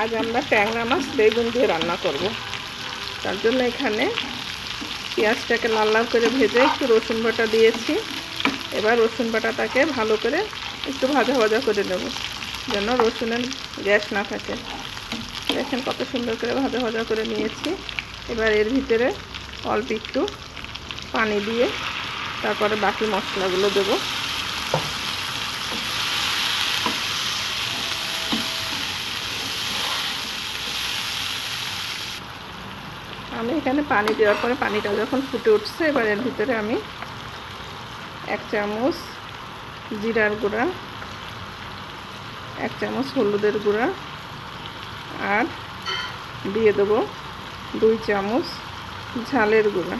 আজ আমরা ট্যাংরা মাছ, বেগুন দিয়ে রান্না করব। তার জন্য এখানে পেঁয়াজটাকে লাল লাল করে ভেজে একটু রসুন বাটা দিয়েছি। এবার রসুন বাটাটাকে ভালো করে একটু ভাজা ভাজা করে নেব, যেন রসুনের গ্যাস না থাকে। দেখেন কত সুন্দর করে ভাজা ভাজা করে নিয়েছি। এবার এর ভিতরে অল্প একটু পানি দিয়ে তারপরে বাকি মশলাগুলো দেবো। আমি এখানে পানি দেওয়ার পরে পানিটা যখন ফুটে উঠছে, এবার এর ভিতরে আমি এক চামচ জিরার গুঁড়া, এক চামচ হলুদের গুঁড়া আর দিয়ে দেবো দুই চামচ ঝালের গুঁড়া।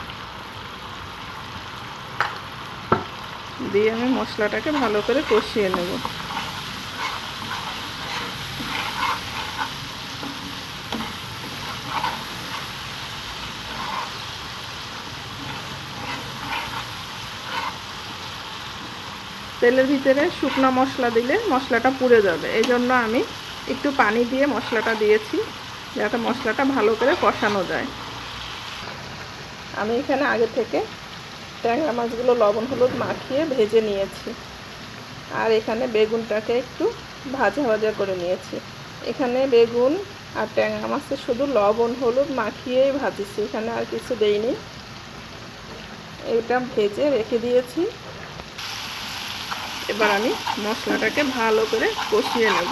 দিয়ে আমি মশলাটাকে ভালো করে কষিয়ে নেব। তেলের ভিতরে শুকনো মশলা দিলে মশলাটা পুড়ে যাবে। এই জন্য আমি একটু পানি দিয়ে মশলাটা দিয়েছি, যাতে মশলাটা ভালো করে কষানো যায়। আমি এখানে আগে থেকে ট্যাংরা মাছগুলো লবণ, হলুদ মাখিয়ে ভেজে নিয়েছি। আর এখানে বেগুনটাকে একটু ভাজা ভাজা করে নিয়েছি। এখানে বেগুন আর ট্যাংরা মাছে শুধু লবণ, হলুদ মাখিয়েই ভাজিছি। এখানে আর কিছু দেইনি। এটা ভেজে রেখে দিয়েছি। এবার আমি মশলাটাকে ভালো করে কষিয়ে নেব।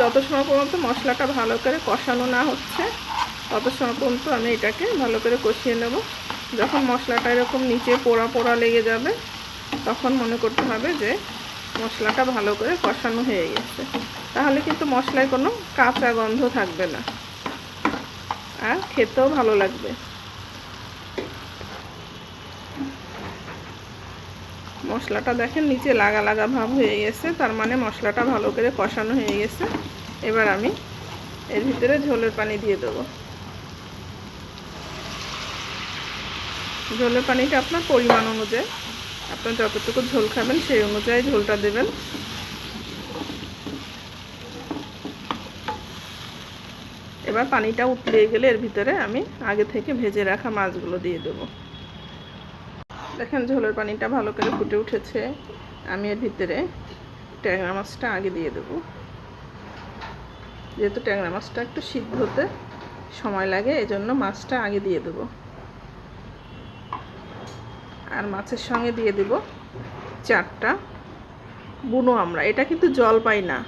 যত সময় পর্যন্ত মশলাটা ভালো করে কষানো না হচ্ছে, তত সময় পর্যন্ত আমি এটাকে ভালো করে কষিয়ে নেব। যখন মশলাটা এরকম নিচে পোড়া পোড়া লেগে যাবে, তখন মনে করতে হবে যে মশলাটা ভালো করে কষানো হয়ে গেছে। তাহলে কিন্তু মশলায় কোনো কাঁচা গন্ধ থাকবে না। আর খেতেও ভালো লাগবে। মশলাটা দেখেন নিচে লাগা লাগা ভাব হয়ে গেছে, তার মানে মশলাটা ভালো করে কষানো হয়ে গেছে। এবার আমি এর ভিতরে ঝোলের পানি দিয়ে দেবো। ঝোলের পানিটা আপনার পরিমাণ অনুযায়ী, আপনার যতটুকু ঝোল খাবেন সেই অনুযায়ী ঝোলটা দেবেন। এবার পানিটা উতলে গেলে এর ভিতরে আমি আগে থেকে ভেজে রাখা মাছগুলো দিয়ে দেব। দেখেন ঝোলের পানিটা ভালো করে ফুটে উঠেছে। আমি এর ভিতরে ট্যাংরা মাছটা আগে দিয়ে দেব। যেহেতু ট্যাংরা মাছটা একটু সিদ্ধ হতে সময় লাগে, এজন্য মাছটা আগে দিয়ে দেব। আর মাছের সঙ্গে দিয়ে দেব চারটা বুনো আমরা এটা কিন্তু জল পাই না।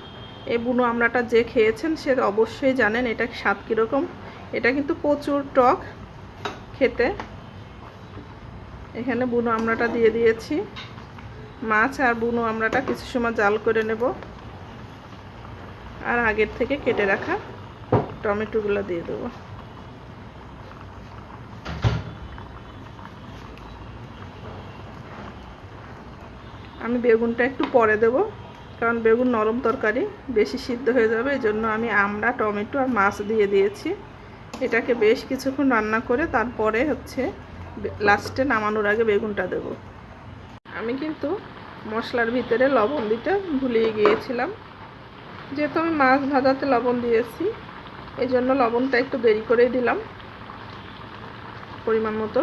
এই বুনো আমড়াটা যে খেয়েছেন সে অবশ্যই জানেন এটা স্বাদ কীরকম। এটা কিন্তু প্রচুর টক খেতে। এখানে বুনো আমড়াটা দিয়ে দিয়েছি। মাছ আর বুনো আমড়াটা কিছু সময় জাল করে নেব। আর আগের থেকে কেটে রাখা টমেটোগুলো দিয়ে দেবো। আমি বেগুনটা একটু পরে দেবো। কারণ বেগুন নরম তরকারি বেশি সিদ্ধ হয়ে যাবে, এই জন্য আমি আমড়া, টমেটো আর মাছ দিয়ে দিয়েছি। এটাকে বেশ কিছুক্ষণ রান্না করে তারপরে হচ্ছে লাস্টে নামানোর আগে বেগুনটা দেব। আমি কিন্তু মশলার ভিতরে লবণ দিতে ভুলিয়ে গিয়েছিলাম। যেহেতু আমি মাছ ভাজাতে লবণ দিয়েছি, এই জন্য লবণটা একটু দেরি করেই দিলাম। পরিমাণ মতো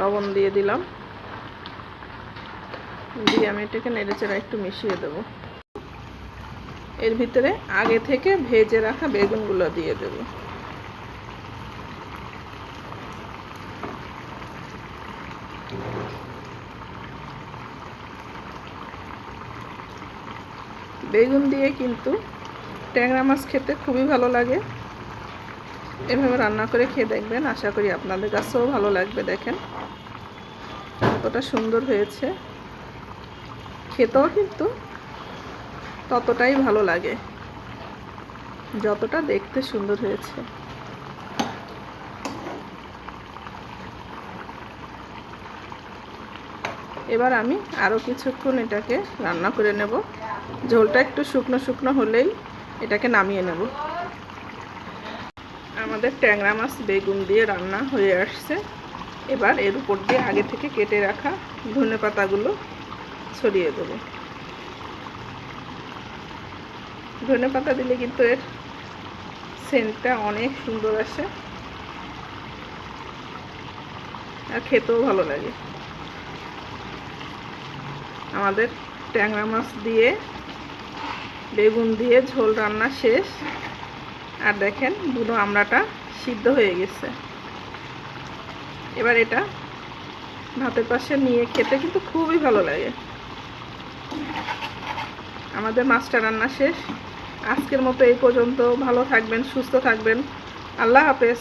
লবণ দিয়ে দিলাম। দিয়ে আমি এটাকে নেড়েচেড়া একটু মিশিয়ে দেবো। এর ভিতরে আগে থেকে ভেজে রাখা বেগুনগুলো দিয়ে দেবো। বেগুন দিয়ে কিন্তু ট্যাংরা মাছ খেতে খুবই ভালো লাগে। এভাবে রান্না করে খেয়ে দেখবেন। আশা করি আপনাদের কাছেও ভালো লাগবে দেখেন। কতটা সুন্দর হয়েছে। খেতেও কিন্তু ততটাই ভালো লাগে। যতটা দেখতে সুন্দর হয়েছে। এবার আমি আরও কিছুক্ষণ এটাকে রান্না করে নেব। ঝোলটা একটু শুকনো শুকনো হলেই এটাকে নামিয়ে নেব। আমাদের ট্যাংরা মাছ বেগুন দিয়ে রান্না হয়ে আসছে। এবার এর উপর দিয়ে আগে থেকে কেটে রাখা ধনে পাতাগুলো ছড়িয়ে দেবো। ধনে পাতা দিলে কিন্তু এর সেন্টটা অনেক সুন্দর আসে। আর খেতেও ভালো লাগে। আমাদের ট্যাংরা মাছ দিয়ে বেগুন দিয়ে ঝোল রান্না শেষ। আর দেখেন বুনো আমড়াটা সিদ্ধ হয়ে গেছে। এবার এটা ভাতের পাশে নিয়ে খেতে কিন্তু খুবই ভালো লাগে। আমাদের মাস্টার রান্না শেষ। আজকের মতো এই পর্যন্ত। ভালো থাকবেন সুস্থ থাকবেন। আল্লাহ হাফেজ।